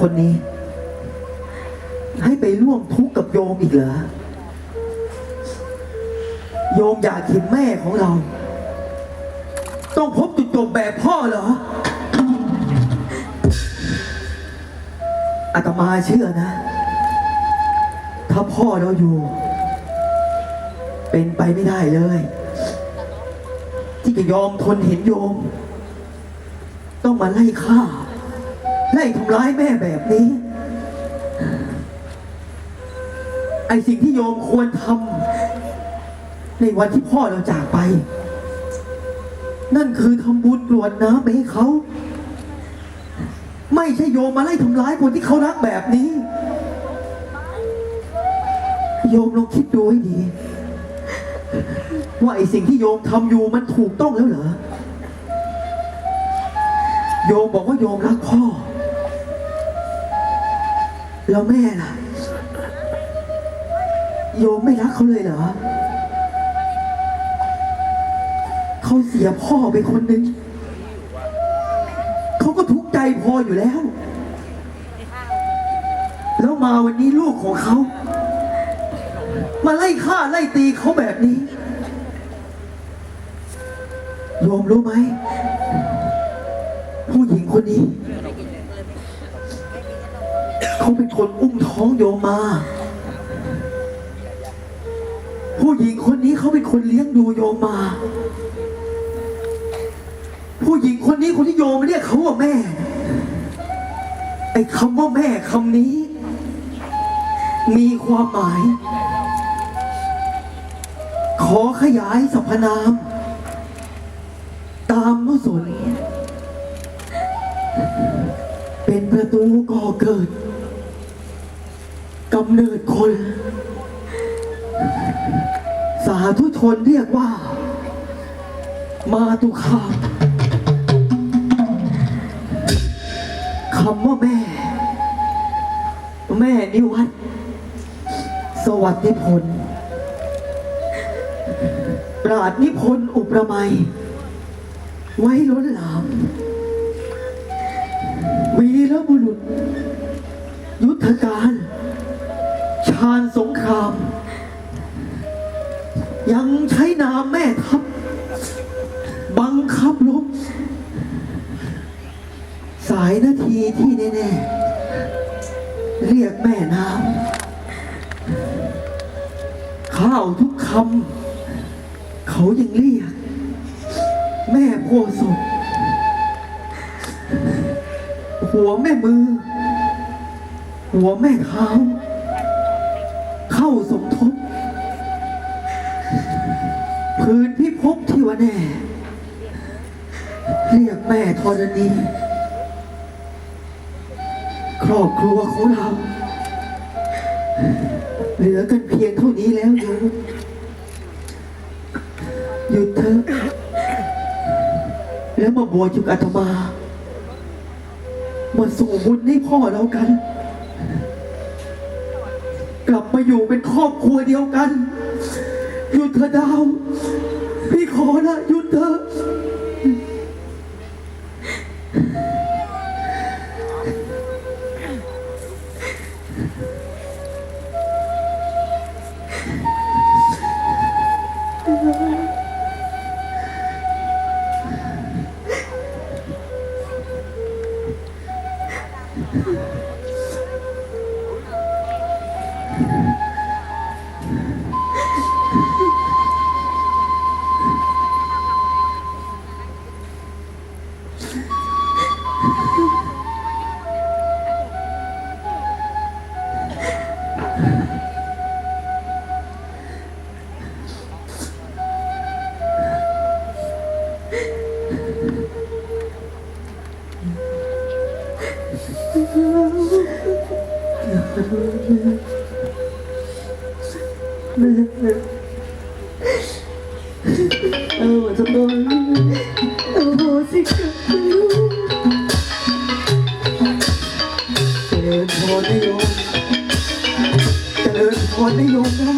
คนนี้ ให้ไปร่วมทุกข์กับโยมอีกเหรอ โยมอยากเห็นแม่ของเรา ต้องพบจุดจบแบบพ่อเหรออาตมาเชื่อนะ ถ้าพ่อเราอยู่ เป็นไปไม่ได้เลย ที่จะยอมทนเห็นโยม ต้องมาไล่ฆ่า ไล่ทำร้ายแม่แบบนี้ ไอสิ่งที่โยมควรทำในวันที่พ่อเราจากไป นั่นคือทำบุญกรวดน้ำไปให้เขา ไม่ใช่โยมมาไล่ทำร้ายคนที่เขารักแบบนี้ โยมลองคิดดูให้ดี ว่าไอสิ่งที่โยมทำอยู่มันถูกต้องแล้วเหรอโยมบอกว่าโยมรักพ่อ แล้วแม่ล่ะ โยมไม่รักเขาเลยเหรอ เขาเสียพ่อไปคนหนึ่งเขาก็ทุกข์ใจพออยู่แล้ว แล้วมาวันนี้ลูกของเขา มาไล่ฆ่าไล่ตีเขาแบบนี้ โยมรู้ไหม ผู้หญิงคนนี้ เขาเป็นคนอุ้มท้องโยมมา ผู้หญิงคนนี้เขาเป็นคนเลี้ยงดูโยมมา ผู้หญิงคนนี้คนที่โยมเรียกเขาว่าแม่ ไอ้คำว่าแม่คำนี้ มีความหมาย ขอขยายสรรพนาม ตามนุสนเป็นประตูก่อเกิด กำเนิดคน สาธุชนเรียกว่า มาตุคาคำว่าแม่ แม่นิวัตสวัสดิพลปราดนิพนธ์อุประไมยไว้ล้นหลาม ยังใช้นามแม่ทัพบังคับลบ สายนาทีที่แน่ๆเรียกแม่น้ำข้าวทุกคำเขายังเรียก แม่โพธิ์ศพหัวแม่มือ หัวแม่เท้า เข้าสมทบ พื้นพิภพที่ว่าแน่เรียกแม่ธรณีครอบครัวของเรา เหลือกันเพียงเท่านี้แล้วโยมหยุดเถอะแล้วมาบวชอยู่กับอาตมามาส่งบุญให้พ่อเรากัน กลับมาอยู่เป็นครอบครัวเดียวกัน หยุดเถอะดาว พี่ขอนะหยุดเถอะ เออจะโดนเออโหสิเจริญพรนิยมเจริญพรนิยมนะ